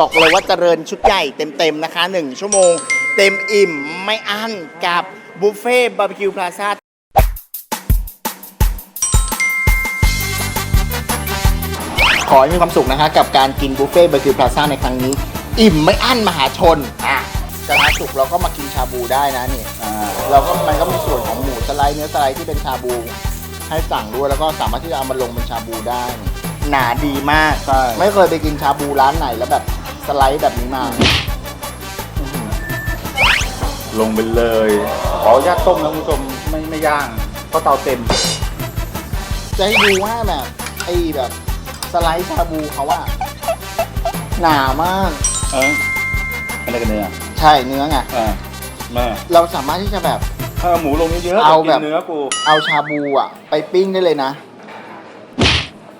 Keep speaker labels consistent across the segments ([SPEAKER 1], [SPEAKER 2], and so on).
[SPEAKER 1] บอกเลยว่าเจริญชุดใหญ่เต็มๆนะคะ 1 ชั่วโมง เต็มอิ่มไม่อั้นกับบุฟเฟ่บาร์บีคิวพลาซ่าขอให้มีความสุขนะคะ กับการกินบุฟเฟ่บาร์บีคิวพลาซ่าในครั้งนี้ อิ่มไม่อั้นมหาชนอะกระทะสุกเราก็มากินชาบูได้นะนี่
[SPEAKER 2] อ่า
[SPEAKER 1] เราก็มันก็มีส่วนของหมูสไลด์เนื้อสไลด์ที่เป็นชาบู ให้สั่งด้วยแล้วก็สามารถที่จะเอามาลงเป็นชาบูได้ หนาดีมาก
[SPEAKER 2] ใช่
[SPEAKER 1] ไม่เคยไปกินชาบูร้านไหนแล้วแบบ สไลด์แบบนี้มา
[SPEAKER 2] ลงไปเลย ขออนุญาตต้มนะคุณผู้ชมไม่ไม่ย่าง เพราะเตาเต็ม
[SPEAKER 1] จะให้ดูว่าแบบไอ้แบบสไลด์ชาบูเขาว่าหนามาก
[SPEAKER 2] เอออะไรกันเนี่ย
[SPEAKER 1] ใช่เนื้อไง
[SPEAKER 2] อ่ามา
[SPEAKER 1] เราสามารถที่จะแบบ
[SPEAKER 2] ถ้าเอาหมูลงเยอะๆ
[SPEAKER 1] เอา
[SPEAKER 2] กิน
[SPEAKER 1] แบบ
[SPEAKER 2] เนื้อกู
[SPEAKER 1] เอาชาบูอะไปปิ้งได้เลยนะ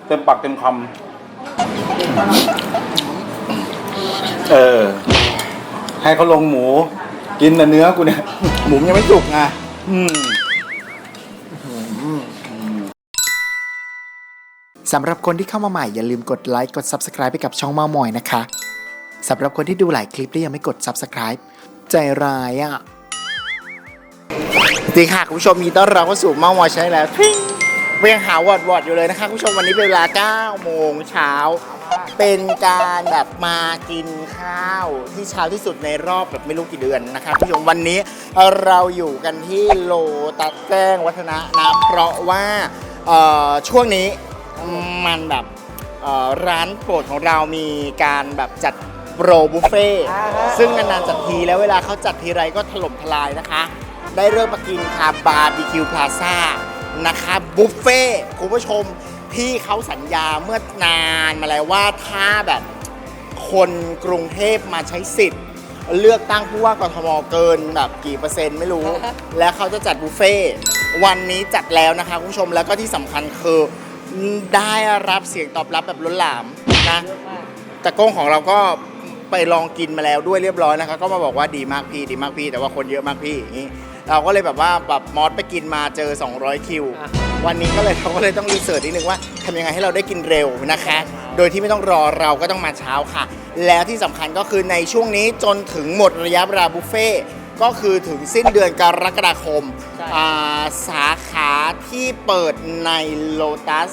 [SPEAKER 2] เต็มปากเต็มคำ เออ ให้เขาลงหมู กินแต่เนื้อกูเนี่ย
[SPEAKER 1] หมูมันยังไม่สุกไง
[SPEAKER 2] อืม
[SPEAKER 1] สำหรับคนที่เข้ามาใหม่อย่าลืมกดไลค์กด Subscribe ไปกับช่องเมามอยนะคะสำหรับคนที่ดูหลายคลิปแล้วยังไม่กด Subscribe ใจร้ายอะสวัสดีค่ะคุณผู้ชมมีต้อนรับเข้าสู่เมามอยใช่แล้วทริ้งเวียงหาวอดวอดอยู่เลยนะคะคุณผู้ชมวันนี้เป็นเวลา9โมงเช้า เป็นการแบบมากินข้าวที่เช้าที่สุดในรอบแบบไม่รู้กี่เดือนนะคะคุณผู้ชมวันนี้เราอยู่กันที่โลตัสแจ้งวัฒนะนะเพราะว่าช่วงนี้มันแบบร้านโปรดของเรามีการแบบจัดโปรบุฟเฟ่ซึ่งนานๆจัดทีแล้วเวลาเขาจัดทีไรก็ถล่มทลายนะคะ ได้เริ่มมากินคาบาร์บีคิวพลาซ่านะคะบุฟเฟ่คุณผู้ชม พี่เขาสัญญาเมื่อนานมาแล้วว่าถ้าแบบคนกรุงเทพมาใช้สิทธิ์ เลือกตั้งผู้ว่ากทมเกินแบบกี่เปอร์เซ็นต์ไม่รู้ แล้วเขาจะจัดบุฟเฟ่ต์วันนี้จัดแล้วนะคะคุณผู้ชมแล้วก็ที่สำคัญคือได้รับเสียงตอบรับแบบล้นหลามนะตะโก้งของเราก็ไปลองกินมาแล้วด้วยเรียบร้อยนะคะก็มาบอกว่าดีมากพี่ดีมากพี่ แต่ว่าคนเยอะมากพี่อย่างนี้เราก็เลยแบบว่าแบบมอสไปกินมาเจอ 200 คิว วันนี้ก็เลยเราก็เลยต้องรีเสิร์ชนิดนึงว่าทำยังไงให้เราได้กินเร็วนะคะ โดยที่ไม่ต้องรอเราก็ต้องมาเช้าค่ะ แล้วที่สำคัญก็คือในช่วงนี้จนถึงหมดระยะเวลาบุฟเฟ่ต์ก็คือถึงสิ้นเดือนกรกฎาคมอ่าสาขาที่เปิดในโลตัส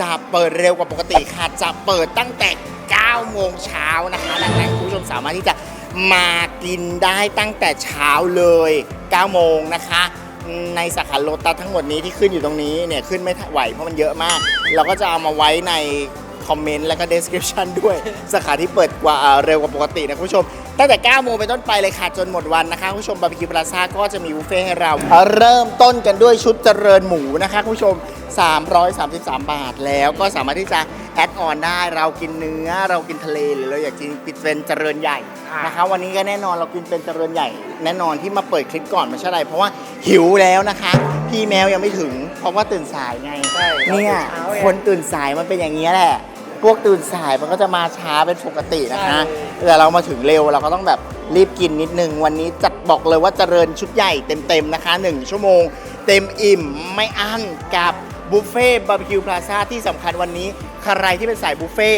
[SPEAKER 1] จะเปิดเร็วกว่าปกติค่ะ จะเปิดตั้งแต่ 9 โมงเช้านะคะ ดังนั้นคุณผู้ชมสามารถที่จะมากินได้ตั้งแต่เช้าเลย 9 โมงนะคะ ในสาขาโลตัสทั้งหมดนี้ที่ขึ้นอยู่ตรงนี้เนี่ยขึ้นไม่ไหวเพราะมันเยอะมาก เราก็จะเอามาไว้ในคอมเมนต์แล้วก็ description ด้วย สาขาที่เปิดกว่าเร็วกว่าปกตินะคุณผู้ชม ตั้งแต่ 9 โมงเป็นต้นไปเลยค่ะ จนหมดวันนะคะคุณผู้ชมบาร์บีคิวพลาซ่าก็จะมีบุฟเฟ่ให้เรา เริ่มต้นกันด้วยชุดเจริญหมูนะคะคุณผู้ชม 333 บาทแล้วก็สามารถที่จะแอดออนได้เรากินเนื้อเรากินทะเลหรือเราอยากกินปิซเป็นเจริญใหญ่ นะคะวันนี้ก็แน่นอนเรากินเป็นเจริญใหญ่ แน่นอนที่มาเปิดคลิปก่อนไม่ใช่อะไร เพราะว่าหิวแล้วนะคะ พี่แมวยังไม่ถึง เพราะว่าตื่นสายไง
[SPEAKER 3] ใช่
[SPEAKER 1] เนี่ย
[SPEAKER 3] เราตื่นเช้าไง
[SPEAKER 1] คนตื่นสายมันเป็นอย่างนี้ยแหละ พวกตื่นสายมันก็จะมาช้าเป็นปกตินะคะ
[SPEAKER 3] ใช่
[SPEAKER 1] แต่เรามาถึงเร็วเราก็ต้องแบบรีบกินนิดนึง วันนี้จัดบอกเลยว่าเจริญชุดใหญ่เต็มๆนะคะ 1 ชั่วโมง เต็มอิ่มไม่อั้นกับ บุฟเฟ่บาร์บีคิวพลาซ่าที่สำคัญวันนี้ ใครที่เป็นสายบุฟเฟ่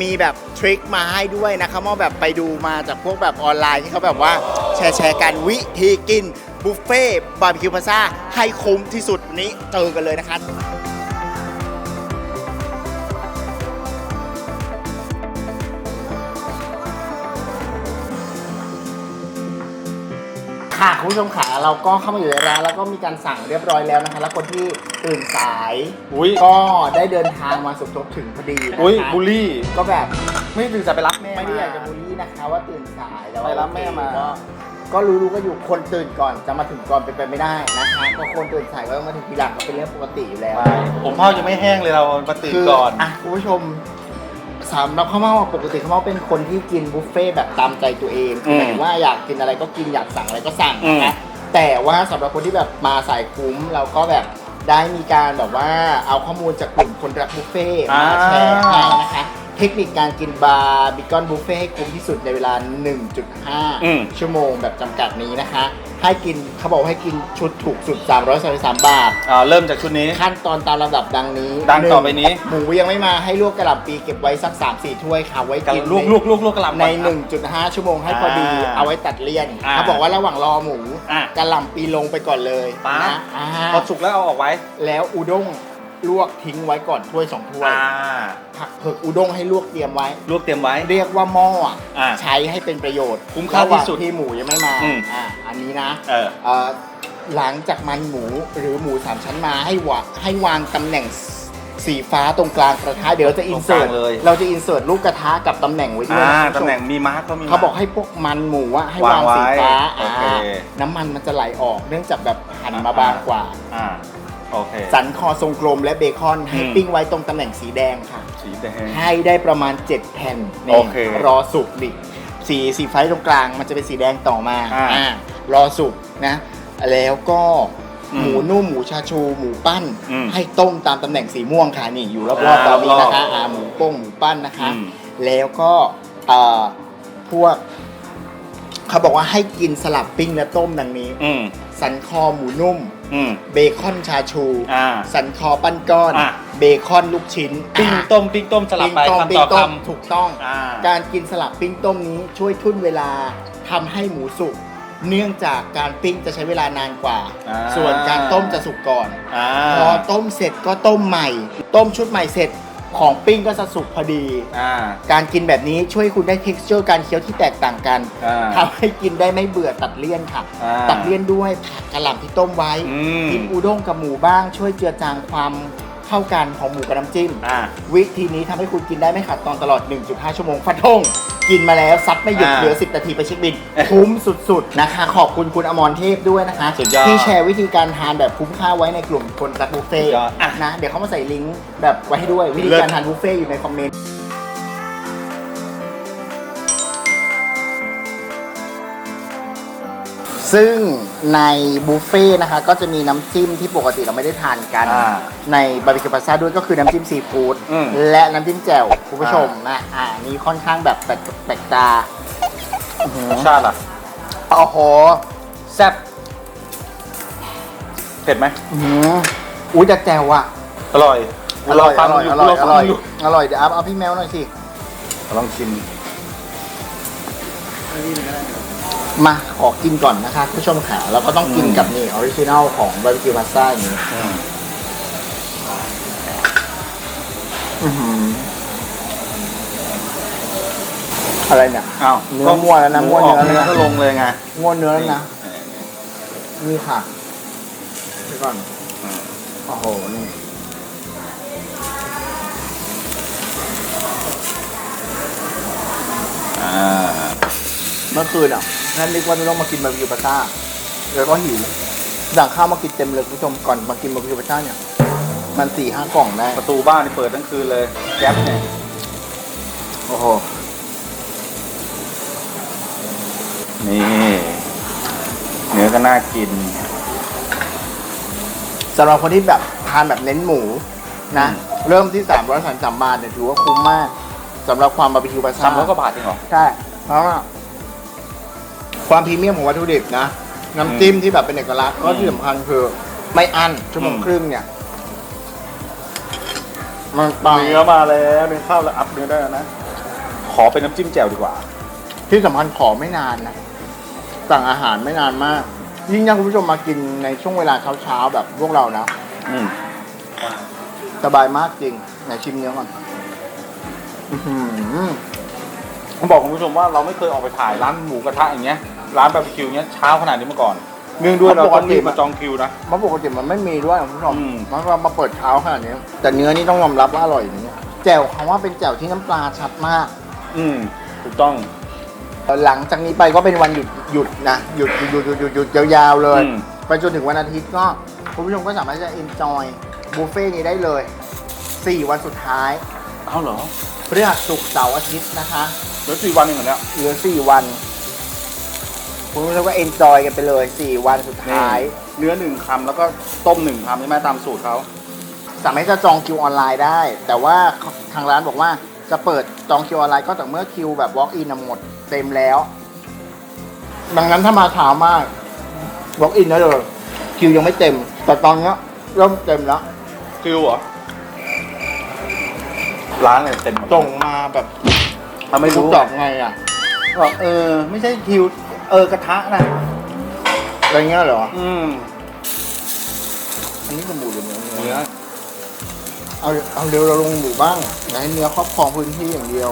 [SPEAKER 1] มีแบบทริคมาให้ด้วยนะคะว่าแบบไปดูมาจากพวกแบบออนไลน์ที่เขาแบบว่าแชร์แชร์กันวิธีกินบุฟเฟ่บาร์บีคิวพลาซ่าให้คุ้มที่สุดนี้เจอกันเลยนะคะค่ะคุณผู้ชมขาเราก็เข้ามาอยู่ในร้านแล้วก็มีการสั่งเรียบร้อยแล้วนะคะ แล้วคนที่ ตื่นสาย
[SPEAKER 2] อุ้ย
[SPEAKER 1] ก็ได้เดินทางมาสมทบถึงพอดีนะคะ
[SPEAKER 2] อุ้ยบูลลี่
[SPEAKER 1] ก็แบบ
[SPEAKER 2] ไม่ตื่นสายไปรับแม่
[SPEAKER 1] ไม่ได้อยากจะบูลลี่นะคะ ว่าตื่นสายแต่ว่า
[SPEAKER 2] ไปรับแม่มา
[SPEAKER 1] ก็ก็รู้ๆก็อยู่คนตื่นก่อนจะมาถึงก่อนเป็นไปไม่ได้นะคะก็คนตื่นสายก็ต้องมาถึงทีหลังก็เป็นเรื่องปกติอยู่แล้ว
[SPEAKER 2] ไปผมเผาจะไม่แห้งเลยเรามาตื่น
[SPEAKER 1] คือ
[SPEAKER 2] ก่อน
[SPEAKER 1] อะคุณผู้ชมสำหรับข้าวเม่าปกติข้าวเม่าเป็นคนที่กินบุฟเฟ่ต์แบบตามใจตัวเองคือหมายถึงว่าอยากกินอะไรก็กินอยากสั่งอะไรก็สั่งนะคะแต่ว่าสำหรับคนที่แบบมาสายคุ้มเราก็แบบ ได้มีการแบบว่าเอาข้อมูลจากกลุ่มคนรักบุฟเฟ่ต์มาแชร์ให้นะคะ เทคนิคการกินบาร์บิคอนบุฟเฟ่ให้คุ้มที่สุดในเวลา
[SPEAKER 2] อืม
[SPEAKER 1] 1.5 ชั่วโมงแบบจำกัดนี้นะคะ ให้กินเขาบอกให้กินชุดถูกสุด 333 บาท
[SPEAKER 2] อ่าเริ่มจากชุดนี้
[SPEAKER 1] ขั้นตอนตามลำดับดังนี้
[SPEAKER 2] ดังต่อไปนี้
[SPEAKER 1] หนึ่งหมูยังไม่มาให้ลวกกระหล่ำปีเก็บไว้สัก 3-4 ถ้วยค่ะ ไว้
[SPEAKER 2] กับ
[SPEAKER 1] กิน
[SPEAKER 2] ลูกลูกลูกลูกกระหล่ำ
[SPEAKER 1] ใน
[SPEAKER 2] ก่อครับ
[SPEAKER 1] 1.5 ชั่วโมงให้พอดี
[SPEAKER 2] อ่า
[SPEAKER 1] เอาไว้ตัดเลี่ยน
[SPEAKER 2] อ่า
[SPEAKER 1] เขาบอกว่าระหว่างรอหมู
[SPEAKER 2] อะ
[SPEAKER 1] กระหล่ำปีลงไปก่อนเลย
[SPEAKER 2] ป๊า
[SPEAKER 1] นะอ่า
[SPEAKER 2] พอสุกแล้วเอาออกไว้
[SPEAKER 1] แล้วอุด้ง ลวกทิ้งไว้ก่อนถ้วยสองถ้วย
[SPEAKER 2] อ่า
[SPEAKER 1] ผักเผือกอุด้งให้ลวกเตรียมไว้
[SPEAKER 2] ลวกเตรียมไว้
[SPEAKER 1] เรียกว่าหม้ออะ
[SPEAKER 2] อ่า
[SPEAKER 1] ใช้ให้เป็นประโยชน์
[SPEAKER 2] คุ้มค่าที่สุด
[SPEAKER 1] ระหว่งที่หมูยังไม่มา
[SPEAKER 2] อืม
[SPEAKER 1] อ่าอันนี้นะ
[SPEAKER 2] เออ
[SPEAKER 1] เอ่อหลังจากมันหมูหรือหมูสามชั้นมาให้วาให้วางตำแหน่งสีฟ้าตรงกลางกระทะเดี๋ยวเราจะอินเสิร์ต
[SPEAKER 2] ตรงกลางเลย
[SPEAKER 1] เราจะอินเสิร์ตลูกกระทะกับตำแหน่งไว้ด้วย
[SPEAKER 2] อ่า
[SPEAKER 1] นะคุณผู้ชม
[SPEAKER 2] ตำแหน่งมีมาร์กก็มี
[SPEAKER 1] เขาบอกให้พวกมันหมูอะให้วาง
[SPEAKER 2] วางไว้
[SPEAKER 1] สีฟ้า
[SPEAKER 2] โอเค
[SPEAKER 1] อ่าน้ำมันมันจะไหลออกเนื่องจากแบบหั่นมาบางกว่า
[SPEAKER 2] อ่า โอเค
[SPEAKER 1] สันคอทรงกลมและเบคอนให้
[SPEAKER 2] อืม
[SPEAKER 1] ปิ้งไว้ตรงตำแหน่งสีแดงค่ะ
[SPEAKER 2] สีแดง
[SPEAKER 1] ให้ได้ประมาณ 7 แผ่นนี่
[SPEAKER 2] โอเค
[SPEAKER 1] รอสุกดิ สีสีไฟตรงกลางมันจะเป็นสีแดงต่อมา
[SPEAKER 2] อ่า
[SPEAKER 1] อ่ารอสุกนะ แล้วก็
[SPEAKER 2] อืม
[SPEAKER 1] หมูนุ่มหมูชาชู หมูปั้น
[SPEAKER 2] อืม
[SPEAKER 1] ให้ต้มตามตำแหน่งสีม่วงค่ะนี่อยู่รอบ
[SPEAKER 2] อ่า
[SPEAKER 1] ๆตอนนี้นะคะ
[SPEAKER 2] รอบๆ
[SPEAKER 1] อ่าหมูโป้งหมูปั้นนะคะ
[SPEAKER 2] อืม
[SPEAKER 1] แล้วก็เอ่อพวกเขาบอกว่าให้กินสลับปิ้งและต้มดังนี้
[SPEAKER 2] อืม
[SPEAKER 1] สันคอหมูนุ่ม
[SPEAKER 2] อืม
[SPEAKER 1] เบคอนชาชู
[SPEAKER 2] อ่า
[SPEAKER 1] สันคอปั้นก้อน
[SPEAKER 2] อะ
[SPEAKER 1] เบคอนลูกชิ้น
[SPEAKER 2] ปิ้ง
[SPEAKER 1] อะ
[SPEAKER 2] ต้มปิ้งต้มสลับไป
[SPEAKER 1] ปิ้งต้ม
[SPEAKER 2] คำ
[SPEAKER 1] ปิ้
[SPEAKER 2] ต่อง
[SPEAKER 1] ต้ม
[SPEAKER 2] คำ
[SPEAKER 1] ถูกต้อง
[SPEAKER 2] อ่า
[SPEAKER 1] การกินสลับปิ้งต้มนี้ช่วยทุ่นเวลาทำให้หมูสุก เนื่องจากการปิ้งจะใช้เวลานานกว่า
[SPEAKER 2] อ่า
[SPEAKER 1] ส่วนการต้มจะสุกก่อน
[SPEAKER 2] อ่า
[SPEAKER 1] พอต้มเสร็จก็ต้มใหม่ ต้มชุดใหม่เสร็จ ของปิ้งก็จะสุกพอดี
[SPEAKER 2] อ่า
[SPEAKER 1] การกินแบบนี้ช่วยคุณได้ texture การเคี้ยวที่แตกต่างกัน
[SPEAKER 2] อ่า
[SPEAKER 1] ทำให้กินได้ไม่เบื่อตัดเลี่ยนค่ะ
[SPEAKER 2] อ่า
[SPEAKER 1] ตัดเลี่ยนด้วยผักกระหล่ำที่ต้มไว้
[SPEAKER 2] อืม
[SPEAKER 1] กินอูด้งกับหมูบ้าง ช่วยเจือจางความเข้ากันของหมูกับน้ำจิ้ม
[SPEAKER 2] อ่า
[SPEAKER 1] วิธีนี้ทำให้คุณกินได้ไม่ขาดตอนตลอด 1.5 ชั่วโมงฟันธงกินมาแล้วซัดไม่หยุด
[SPEAKER 2] อ่า
[SPEAKER 1] เหลือ 10 นาทีไปเช็คบิน คุ้มสุดๆนะคะ ขอบคุณคุณอมรเทพด้วยนะคะ
[SPEAKER 2] สุดยอด
[SPEAKER 1] ที่แชร์วิธีการทานแบบคุ้มค่าไว้ในกลุ่มคนรักบุฟเฟ่
[SPEAKER 2] สุดยอดอะ
[SPEAKER 1] นะ เดี๋ยวเขามาใส่ลิงก์แบบไว้ให้ด้วยวิธี
[SPEAKER 2] เลิศ
[SPEAKER 1] การทานบุฟเฟ่อยู่ในคอมเมนต์ ซึ่งในบุฟเฟ่ต์นะคะก็จะมีน้ำจิ้มที่ปกติเราไม่ได้ทานกัน
[SPEAKER 2] อ่า
[SPEAKER 1] ในบาร์บีคิวพาซ่าด้วยก็คือน้ำจิ้มซีฟู้ด
[SPEAKER 2] อืม
[SPEAKER 1] และน้ำจิ้มแจ่วคุณผู้ชมนะอ่านี่ค่อนข้างแบบแปลกแปลกตาอื้อหือ
[SPEAKER 2] รสชาติล่ะ
[SPEAKER 1] โอ้โห
[SPEAKER 2] แซ่บเผ็ดไหม
[SPEAKER 1] อื้อหืออุ้ยแต่แจ่วอะ
[SPEAKER 2] อร่อย
[SPEAKER 1] อร่อยอร่อยอร่อยอร่อย
[SPEAKER 2] อยู่
[SPEAKER 1] อร่อยเดี๋ยวเอาเอาพี่แมวหน่อยสิ
[SPEAKER 2] ลองชิม
[SPEAKER 1] มาขอกินก่อนนะคะผู้ชมขาแล้วก็ต้องกิน
[SPEAKER 2] อืม
[SPEAKER 1] กับนี่ออริจินัลของบาร์บีคิวพาซ่าอย่างนี้
[SPEAKER 2] อืม
[SPEAKER 1] อื้อหืออะไรเนี่ย
[SPEAKER 2] อ้าว
[SPEAKER 1] เนื้อมั่วแล้วนะ
[SPEAKER 2] ห
[SPEAKER 1] มั่ว
[SPEAKER 2] ออก
[SPEAKER 1] เนื้อ
[SPEAKER 2] เนื้อก็ลงเลยไง
[SPEAKER 1] งวนเนื้อแล้วนะ นี่ค่ะเดี๋ยวก่อน
[SPEAKER 2] อืม
[SPEAKER 1] โอ้โห นี่
[SPEAKER 2] อ่า
[SPEAKER 1] เมื่อคืนอะ นั่นนึกว่าจะต้องมากินบาร์บีคิวพาซ่าแล้วก็หิวสั่งข้าวมากินเต็มเลยคุณผู้ชมก่อนมากินบาร์บีคิวพาซ่าเนี่ยมันสี่ห้ากล่องได้
[SPEAKER 2] ประตูบ้านนี่เปิดทั้งคืนเลยแก๊ปเนี่ย
[SPEAKER 1] โอ้โห
[SPEAKER 2] นี่เนื้อก็น่ากิน
[SPEAKER 1] สำหรับคนที่แบบทานแบบเน้นหมูนะ เริ่มที่3ามร้อยสามสามบาทเนี่ยถือว่าคุ้มมากสำหรับความบาร์บีคิวพาซ่า
[SPEAKER 2] สามร้อยกว่าบาทจริงเหรอ
[SPEAKER 1] ใช่เพราะว่า ความพรีเมียมของวัตถุดิบนะ น้ำจิ้มที่แบบเป็นเอกลักษณ์
[SPEAKER 2] อืม
[SPEAKER 1] ก็ที่สำคัญคือ ไม่อั้นชั่วโมง
[SPEAKER 2] อืม
[SPEAKER 1] ครึ่งเนี่ย มันปัง
[SPEAKER 2] เนื้อมาแล้วเนื้อข้าวแล้วอัพเนื้อได้แล้วนะ ขอเป็นน้ำจิ้มแจ่วดีกว่า
[SPEAKER 1] ที่สำคัญขอไม่นานนะสั่งอาหารไม่นานมาก ยิ่งถ้าคุณผู้ชมมากินในช่วงเวลาเช้าๆแบบพวกเรานะ
[SPEAKER 2] อืม
[SPEAKER 1] สบายมากจริง ไหนชิมเนื้อก่อนอื้อหือ
[SPEAKER 2] ผมบอกคุณผู้ชมว่าเราไม่เคยออกไปถ่ายร้านหมูกระทะอย่างเงี้ย ร้านบาร์บีคิวเงี้ยเช้าขนาดนี้มาก่อน เนื่องด้วยเราต้องรีบมาจองคิวนะ
[SPEAKER 1] เพราะปกติมันไม่มีด้วยคุณผู้ชม
[SPEAKER 2] อืม
[SPEAKER 1] มันก็มาเปิดเช้าขนาดนี้ แต่เนื้อนี่ต้องยอมรับว่าอร่อยอย่างนี้แจ่วคำว่าเป็นแจ่วที่น้ำปลาชัดมาก
[SPEAKER 2] อืมถูกต้อง
[SPEAKER 1] หลังจากนี้ไปก็เป็นวันหยุดหยุดนะหยุดหยุดหยุดหยุดหยุดหยุดยาวๆเลย
[SPEAKER 2] อืม
[SPEAKER 1] ไปจนถึงวันอาทิตย์ก็คุณผู้ชมก็สามารถจะ enjoy บุฟเฟ่ต์นี้ได้เลย 4 วันสุดท้าย
[SPEAKER 2] เอาเหรอ
[SPEAKER 1] พฤหัสศุกร์เสาร์อาทิตย์นะคะ
[SPEAKER 2] เหลือสี่วันเองเหรอเนี่ย
[SPEAKER 1] เหลือ 4 วัน คุณผู้ชมก็ enjoy กันไปเลย 4 วันสุดท้าย
[SPEAKER 2] เนื้อหนึ่งคำแล้วก็ต้มหนึ่งคำใช่ไหมตามสูตรเขา
[SPEAKER 1] สามารถจะจองคิวออนไลน์ได้ แต่ว่าทางร้านบอกว่าจะเปิดจองคิวออนไลน์ก็ต่อเมื่อคิวแบบ walk in หมดเต็มแล้ว ดังนั้นถ้ามาเช้ามาก walk in ได้เลยคิวยังไม่เต็ม แต่ตอนเนี้ยเริ่มเต็มแล้ว
[SPEAKER 2] คิวเหรอร้านอะไรเต็มหมด
[SPEAKER 1] ส่งมาแบบ
[SPEAKER 2] ทำไม่รู้
[SPEAKER 1] ตอบไงอะ
[SPEAKER 2] บอกเออ ไม่ใช่คิว เออกระทะนะ
[SPEAKER 1] อะไรเงี้ยเหรอ
[SPEAKER 2] อืม
[SPEAKER 1] อันนี้คือหมูหรือเนื้อ
[SPEAKER 2] เนื้อ
[SPEAKER 1] เอาเอาเร็วเราลงหมูบ้างอย่าให้เนื้อครอบครองพื้นที่อย่างเดียว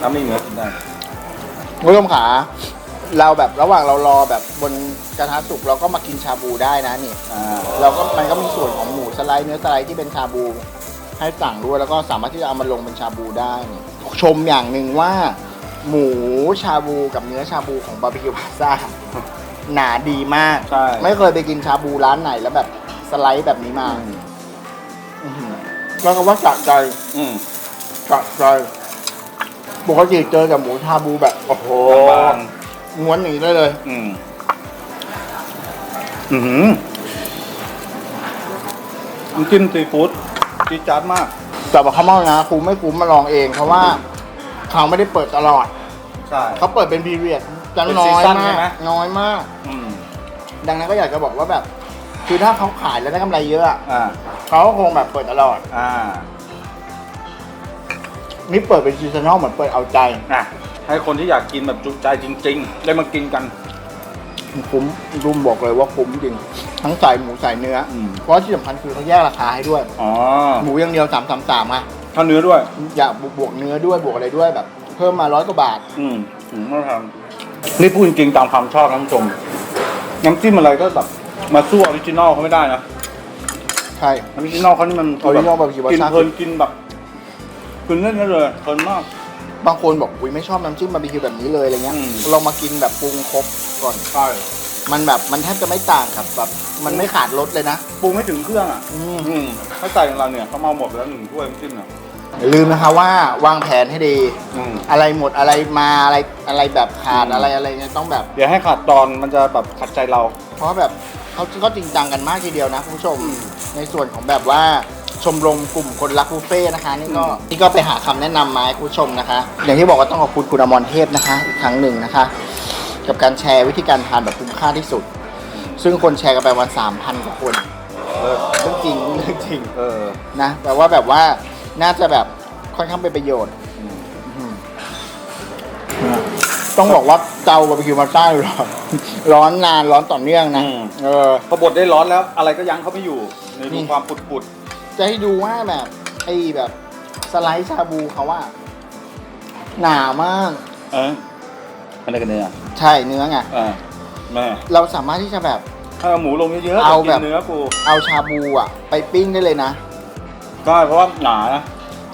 [SPEAKER 2] ถ้าไม่เนื้อกินได้
[SPEAKER 1] คุณผู้ชมขา เราแบบระหว่างเรารอแบบบนกระทะสุกเราก็มากินชาบูได้นะนี่
[SPEAKER 2] อ่า
[SPEAKER 1] เราก็มันก็มีส่วนของหมูสไลด์เนื้อสไลด์ที่เป็นชาบู ให้สั่งด้วยแล้วก็สามารถที่จะเอามาลงเป็นชาบูได้นี่ ชมอย่างหนึ่งว่า หมูชาบูกับเนื้อชาบูของบาร์บีคิวพาซ่าหนาดีมาก
[SPEAKER 2] ใช่
[SPEAKER 1] ไม่เคยไปกินชาบูร้านไหนแล้วแบบสไลด์แบบนี้มาอื้อหือแล้วก็ว่าสะใจ
[SPEAKER 2] อืม
[SPEAKER 1] สะใจปกติเจอกับหมูชาบูแบบ โอ้โห
[SPEAKER 2] บาง
[SPEAKER 1] ม้วนหนีได้เลย
[SPEAKER 2] ๆอืมอือหือน้ำจิ้มซีฟู้ดจีดจัดมาก
[SPEAKER 1] แต่ว่าเขาเมานะคุ้มไม่คุ้มมาลองเองเพราะว่าเขาไม่ได้เปิดตลอด
[SPEAKER 2] ใช่
[SPEAKER 1] เขาเปิดเป็นพีเรียดจะ
[SPEAKER 2] เป็น
[SPEAKER 1] น้อย
[SPEAKER 2] ซีซั่น
[SPEAKER 1] มา
[SPEAKER 2] ใช่ไหม
[SPEAKER 1] กน้อยมาก
[SPEAKER 2] อืม
[SPEAKER 1] ดังนั้นก็อยากจะบอกว่าแบบ คือถ้าเขาขายแล้วได้กำไรเยอะอะ
[SPEAKER 2] อ่า
[SPEAKER 1] เขาก็คงแบบเปิดตลอด
[SPEAKER 2] อ่า
[SPEAKER 1] นี่เปิดเป็นซีซันอลเหมือนเปิดเอาใจ
[SPEAKER 2] อะให้คนที่อยากกินแบบจุใจจริง ๆ ได้มากินกัน
[SPEAKER 1] คุ้มรุมบอกเลยว่าคุ้มจริง ทั้งใส่หมูใส่เนื้ออ
[SPEAKER 2] ม
[SPEAKER 1] เพราะที่สำคัญคือเขาแยกราคาให้ด้วย
[SPEAKER 2] อ๋อ
[SPEAKER 1] หมูอย่างเดียวสามสามสามอะ
[SPEAKER 2] ถ้าเนื้อด้วย
[SPEAKER 1] อยากบวกเนื้อด้วยบวกอะไรด้วยแบบ เพิ่มมาร้อยกว่าบาท
[SPEAKER 2] อืมอืมไม่ทำนี่พูดจริงๆตามความชอบนะท่านผู้ชม น้ำจิ้มอะไรก็แบบมาสู้ออริจินอลเขาไม่ได้นะ
[SPEAKER 1] ใช่
[SPEAKER 2] ออริจินอลเขานี่มัน
[SPEAKER 1] Original barbecue
[SPEAKER 2] กิน
[SPEAKER 1] wasabi
[SPEAKER 2] เพลินกินแบบกินเล่นได้เลยเพลินมาก
[SPEAKER 1] บางคนบอกอุ้ยไม่ชอบน้ำจิ้มบาร์บีคิวแบบนี้เลยอะไรเงี้ย
[SPEAKER 2] อืม
[SPEAKER 1] เรามากินแบบปรุงครบก่อน
[SPEAKER 2] ใช่
[SPEAKER 1] มันแบบมันแทบจะไม่ต่างกับแบบมันไม่ขาดรสเลยนะ
[SPEAKER 2] ปรุงไม่ถึงเครื่องอะ
[SPEAKER 1] อืม
[SPEAKER 2] อืมถ้าใส่ของเราเนี่ยเขาเมาหมดไปแล้วหนึ่งถ้วยน้ำจิ้มเนี่ย
[SPEAKER 1] อย่าลืมนะคะว่าวางแผนให้ดี
[SPEAKER 2] อืม
[SPEAKER 1] อะไรหมดอะไรมาอะไรอะไรแบบขาด
[SPEAKER 2] อืม
[SPEAKER 1] อะไรอะไรเนี่ยต้องแบบ
[SPEAKER 2] เดี๋ยวให้ขาดตอนมันจะแบบขัดใจเรา
[SPEAKER 1] เพราะแบบเขาก็จริงจังกันมากทีเดียวนะคุณผู้ชม
[SPEAKER 2] อืม
[SPEAKER 1] ในส่วนของแบบว่าชมรมกลุ่มคนรักบุฟเฟ่ต์นะคะ นี่ก็
[SPEAKER 2] อืม
[SPEAKER 1] นี่ก็ไปหาคำแนะนำมาให้คุณผู้ชมนะคะ อย่างที่บอกว่าต้องขอบคุณคุณอมรเทพนะคะอีกครั้งหนึ่งนะคะ กับการแชร์วิธีการทานแบบคุ้มค่าที่สุด ซึ่งคนแชร์กันไปวันสามพันกว่าคน
[SPEAKER 2] เออ
[SPEAKER 1] เรื่องจริงเรื่องจริง
[SPEAKER 2] เออ
[SPEAKER 1] นะแต่ว่าแบบว่าน่าจะแบบค่อนข้างเป็นประโยชน์
[SPEAKER 2] อืม
[SPEAKER 1] อืมต้องบอกว่าเตาบาร์บีคิวมาซ่าอยู่ร้อนร้อนนานร้อนต่อเนื่องนะ
[SPEAKER 2] อืม
[SPEAKER 1] เออ
[SPEAKER 2] พอบดได้ร้อนแล้วอะไรก็ยั้งเขาไม่อยู่ในดู
[SPEAKER 1] นี่
[SPEAKER 2] ความปุดปุด
[SPEAKER 1] จะให้ดูว่าแบบไอ้แบบสไลด์ชาบูเขาว่า หนามาก
[SPEAKER 2] ๆเอออะไรกันเนี่ย
[SPEAKER 1] ใช่เนื้อไง
[SPEAKER 2] อ่าแม่
[SPEAKER 1] เราสามารถที่จะแบบ
[SPEAKER 2] ถ้าเอาหมูลงเยอะๆ
[SPEAKER 1] เอา
[SPEAKER 2] จะกิ
[SPEAKER 1] แบบ
[SPEAKER 2] นเนื้อกู
[SPEAKER 1] เอาชาบูอะ ไปปิ้งได้เลยนะ
[SPEAKER 2] ได้เพราะว่าหนานะ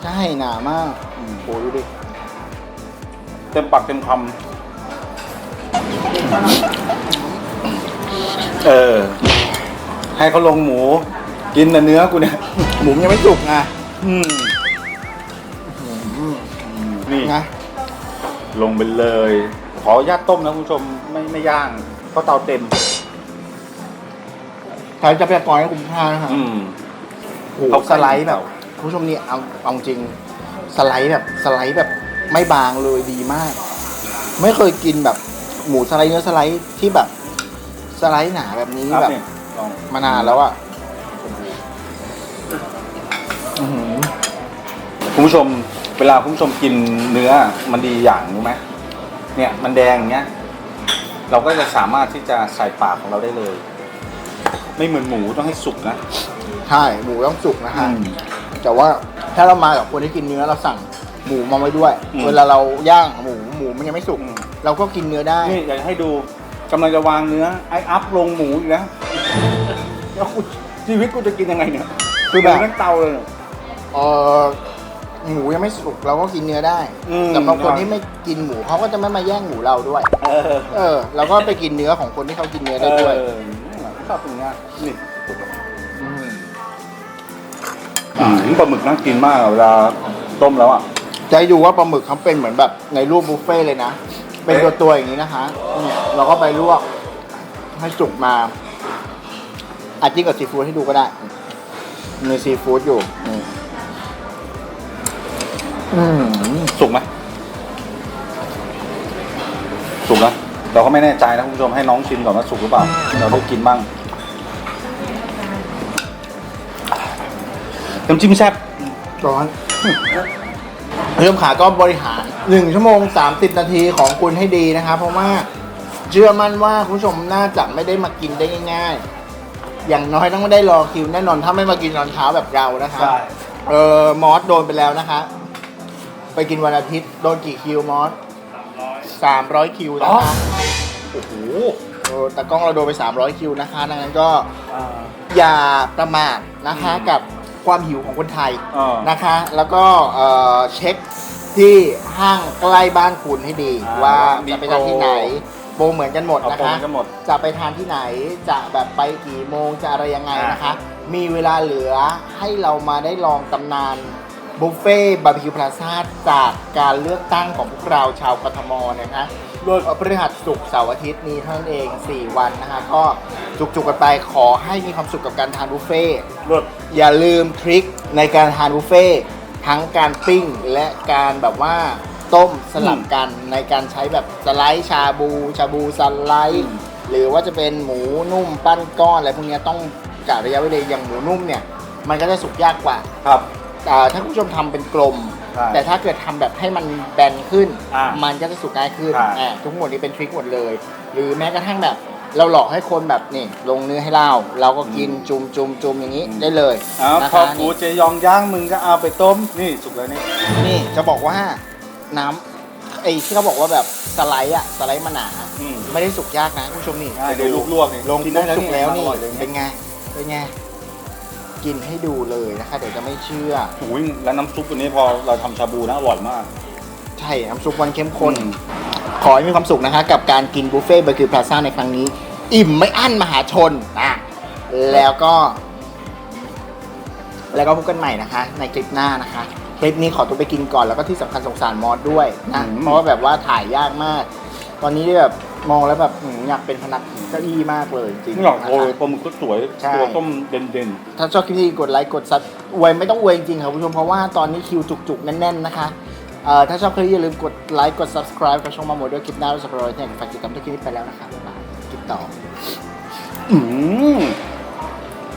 [SPEAKER 1] ใช่หนามาก
[SPEAKER 2] อืม
[SPEAKER 1] โหดูดิ
[SPEAKER 2] เต็มปากเต็มคำเออ ให้เขาลงหมู กินแต่เนื้อกูเนี่ย
[SPEAKER 1] หมูยังไม่สุกไง
[SPEAKER 2] อืม
[SPEAKER 1] อืม
[SPEAKER 2] นี่
[SPEAKER 1] นะ
[SPEAKER 2] ลงไปเลยข ออนุญาตต้มนะคุณผู้ชมไม่ไม่ย่างเพราะเตาเต็ม
[SPEAKER 1] ใครจะไปปล่อยให้คุ้มค่านะครับ
[SPEAKER 2] อืม
[SPEAKER 1] โอ้โหสไลด์แบบคุณผู้ชมนี่เอาเอาจริงสไลด์แบบสไลด์แบบไม่บางเลยดีมาก ไม่เคยกินแบบหมูสไลด์เนื้อสไลด์ที่แบบสไลด์หนาแบบนี้
[SPEAKER 2] ครับ
[SPEAKER 1] แบบ
[SPEAKER 2] นี่ลอง
[SPEAKER 1] มานานแล้วอะอื้อหือ
[SPEAKER 2] คุณผู้ชม เวลาคุณผู้ชมกินเนื้อมันดีอย่างรู้ไหม เนี่ยมันแดงอย่างเงี้ย เราก็จะสามารถที่จะใส่ปากของเราได้เลย ไม่เหมือนหมูต้องให้สุกนะ
[SPEAKER 1] ใช่หมูต้องสุกนะฮะแต่ว่าถ้าเรามากับคนที่กินเนื้อเราสั่งหมูมาไว้ด้วย
[SPEAKER 2] อืม
[SPEAKER 1] เวลาเราย่างหมูหมูมันยังไม่สุก
[SPEAKER 2] อืม
[SPEAKER 1] เราก็กินเนื้อได้
[SPEAKER 2] นี่อยากให้ดูกำลังจะวางเนื้อไออัพลงหมูอีกแล้วแล้วกูชีวิตกูจะกินยังไงเนี่ย
[SPEAKER 1] คือแบบ
[SPEAKER 2] เนื้อเตาเลยเนี่ย
[SPEAKER 1] เออ หมูยังไม่สุกเราก็กินเนื้อได้
[SPEAKER 2] อืม
[SPEAKER 1] แต่บางคนที่ไม่กินหมูเขาก็จะไม่มาแย่งหมูเราด้วย
[SPEAKER 2] เออ
[SPEAKER 1] เออ เราก็ไปกินเนื้อของคนที่เขากินเนื้อได้ด้วย
[SPEAKER 2] เออชอบตรงเนี้ยนี่
[SPEAKER 1] ม
[SPEAKER 2] อืมปลาหมึกน่ากินมากอะเวลาต้มแล้วอะ
[SPEAKER 1] จะให้ดูว่าปลาหมึกเขาเป็นเหมือนแบบในรูปบุฟเฟ่ต์เลยนะ เป็นตัวตัวๆอย่างนี้นะคะเนี่ยเราก็ไปลวกให้สุกมาอาจจิ้มกับซีฟู้ดให้ดูก็ได้มีซีฟู้ดอยู่นี่ อืม
[SPEAKER 2] สุกไหมสุกนะเราก็ไม่แน่ใจนะคุณผู้ชมให้น้องชิมก่อนว่าสุกหรือเปล่าเราได้กินบ้างน้ำจิ้มแซ่บ
[SPEAKER 1] ร้อนเริ่มขาก็บริหาร 1 ชั่วโมง 30 นาทีของคุณให้ดีนะครับ เพราะว่าเชื่อมั่นว่าคุณผู้ชมน่าจะไม่ได้มากินได้ง่าย ๆ อย่างน้อยต้องไม่ได้รอคิวแน่นอนถ้าไม่มากินตอนเช้าแบบเรานะคะเออมอสโดนไปแล้วนะคะ ไปกินวันอาทิตย์โดนกี่คิวมอสสามร้อยคิวนะคะ
[SPEAKER 2] โอ้โห
[SPEAKER 1] เออแต่กล้องเราโดนไป 300 คิวนะคะ ดังนั้นก็อย่าประมาทนะคะกับความหิวของคนไทย
[SPEAKER 2] อ่า
[SPEAKER 1] นะคะ แล้วก็เอ่อเช็คที่ห้างใกล้บ้านคุณให้ดี
[SPEAKER 2] อ่า
[SPEAKER 1] ว่า
[SPEAKER 2] มี
[SPEAKER 1] จะไปทานที่ไหนโปรเหมือนกันหมด
[SPEAKER 2] เอา
[SPEAKER 1] นะ
[SPEAKER 2] โปร
[SPEAKER 1] คะ
[SPEAKER 2] เหมือนกันหมด
[SPEAKER 1] จะไปทานที่ไหนจะแบบไปกี่โมงจะอะไรยังไงนะคะมีเวลาเหลือให้เรามาได้ลองตำนาน บุฟเฟ่บาร์บีคิวพลาซ่าจากการเลือกตั้งของพวกเราชาวกทมนะคะโดยพฤหัสศุกร์เสาร์อาทิตย์นี้เท่านั้นเอง 4 วันนะคะก็จุกๆกันไปขอให้มีความสุขกับการทานบุฟเฟ่
[SPEAKER 2] รส
[SPEAKER 1] อย่าลืมทริคในการทานบุฟเฟ่ทั้งการปิ้งและการแบบว่าต้มสลับกันในการใช้แบบสไลด์ชาบู ชาบูสไลด์หรือว่าจะเป็นหมูนุ่มปั้นก้อนอะไรพวกนี้ต้องกะระยะเวลาอย่างหมูนุ่มเนี่ย มันก็จะสุกยากกว่า
[SPEAKER 2] ครับ
[SPEAKER 1] แต่ถ้าคุณผู้ชมทำเป็นกลม
[SPEAKER 2] ใช่
[SPEAKER 1] แต่ถ้าเกิดทำแบบให้มันแบนขึ้น
[SPEAKER 2] อ่า
[SPEAKER 1] มันก็จะสุกง่ายขึ้น
[SPEAKER 2] ใช่
[SPEAKER 1] อ่าทุกหมดนี้เป็นทริคหมดเลย หรือแม้กระทั่งแบบ เราหลอกให้คนแบบนี่ลงเนื้อให้เราเราก็กินจุ่มจุ่มจุ่มอย่างนี้ได้เลย
[SPEAKER 2] อ้าว
[SPEAKER 1] นะ
[SPEAKER 2] พอ
[SPEAKER 1] คะ
[SPEAKER 2] กูเจยองย่างมึงก็เอาไปต้ม นี่สุกแล้วนี่
[SPEAKER 1] นี่จะบอกว่าน้ำไอ้ที่เขาบอกว่าแบบสไลด์อะสไลด์มันหนา
[SPEAKER 2] อืม
[SPEAKER 1] ไม่ได้สุกยากนะคุณผู้ชมนี่
[SPEAKER 2] ใช่เดี๋ยวลวกๆนี่
[SPEAKER 1] ลง
[SPEAKER 2] กินได้
[SPEAKER 1] ปุ๊บ
[SPEAKER 2] แล้ว
[SPEAKER 1] สุกแล้วนี่
[SPEAKER 2] นี่อร่อยเลย
[SPEAKER 1] เป็นไงเป็นไง กินให้ดูเลยนะคะ เดี๋ยวจะไม่เชื่อ
[SPEAKER 2] โอ้ยแล้วน้ำซุปตัวนี้พอเราทำชาบูนะอร่อยมาก
[SPEAKER 1] ใช่น้ำซุปมันเข้มข้น
[SPEAKER 2] อืม
[SPEAKER 1] ขอให้มีความสุขนะคะ กับการกินบุฟเฟ่ต์บาร์คิวพลาซ่าในครั้งนี้ อิ่มไม่อั้นมหาชนนะแล้วก็ แล้วก็พบกันใหม่นะคะ ในคลิปหน้านะคะคลิปนี้ขอตัวไปกินก่อนแล้วก็ที่สำคัญสงสารมอสด้วยนะ
[SPEAKER 2] อืม
[SPEAKER 1] เพราะว่าแบบว่าถ่ายยากมาก ตอนนี้แบบ มองแล้วแบบอืมอยากเป็นพนักเก้าอี้มากเลยจริงๆ
[SPEAKER 2] นี่หรอก
[SPEAKER 1] นะคะ
[SPEAKER 2] โอ้ยปลาหมึกก็สวย
[SPEAKER 1] ใช่
[SPEAKER 2] ตัวต้มเด่น
[SPEAKER 1] ถ้าชอบคลิปนี้กดไลค์กดซับอวยไม่ต้องอวยจริงๆครับคุณผู้ชมเพราะว่าตอนนี้คิวจุกๆ แน่นๆนะคะเอ่อถ้าชอบคลิปนี้อย่าลืมกดไลค์กด subscribe กับช่องมาโมด้วยคลิปหน้าเราจะโปรยแทนฝากติดตามทุกคลิปนี้ไปแล้วนะครับบ๊ายบายคลิปต่อ
[SPEAKER 2] ๆ อืม